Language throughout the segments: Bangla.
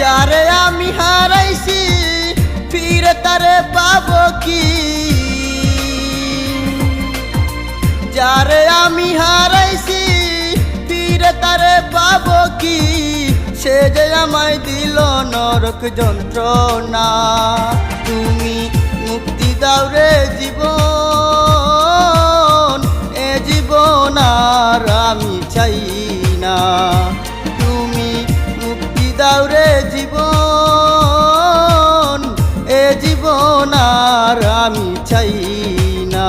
যারে আমি হারাইছি, ফিরে তারে পাব কি? যারে আমি হারাইছি, ফিরে তারে পাব কি? সে যে আমায় দিল নরক যন্ত্রণা। তুমি মুক্তি দাও রে জীবন, এ জীবন আর আমি চাই না। দাও রে জীবন এ জীবন আর আমি চাই না।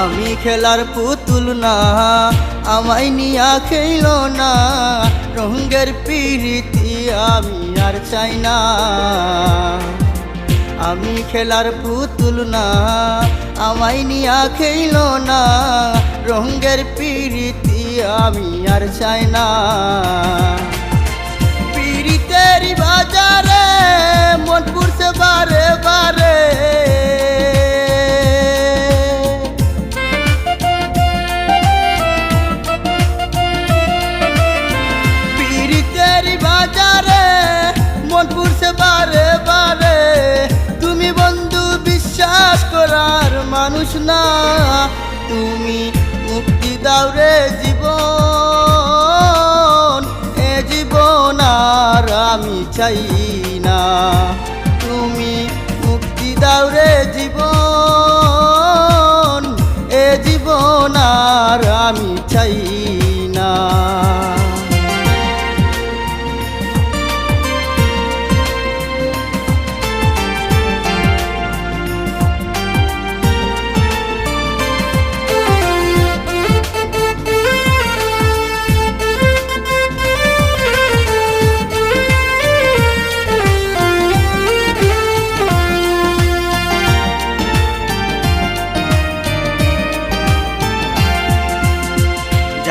আমি খেলার পুতুল না, আমায় নিয়া খেল না। রঙ্গের পিড়িতি আমি আর চাই না। আমি খেলার পুতুল না, আমায় নিয়া খেল না। রঙ্গের পিড়িতি আমি আর চাই না। পীড়িতের বাজারে মন বারে বারে। তুমি বন্ধু, বিশ্বাস করার মানুষ না। তুমি মুক্তি দাও রে জীবন। এ জীবন আর আমি চাই না। তুমি মুক্তি দাও রে জীবন। এ জীবন আর আমি চাই না।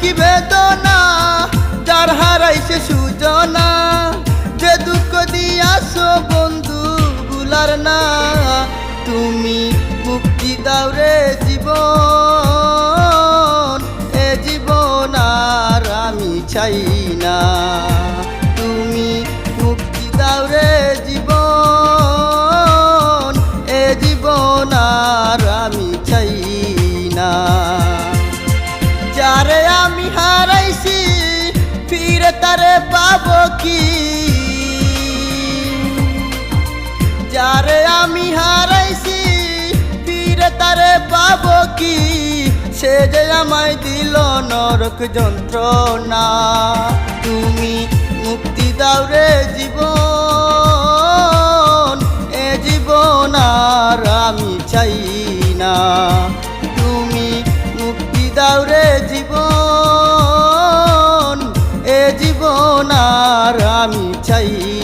কি বেদনা? যার হারাইছে সুজনা। যে দুঃখ দিয়াছো বন্ধু গুলার না, তুমি মুক্তি দাও রে জীবন। এ জীবন আর আমি চাই না। পাবো কি? যারে আমি হারাইছি ফিরে তারে পাবো কি? সে যে আমায় দিল নরক যন্ত্রণা। তুমি মুক্তি দাও রে জীবন। 見ちゃい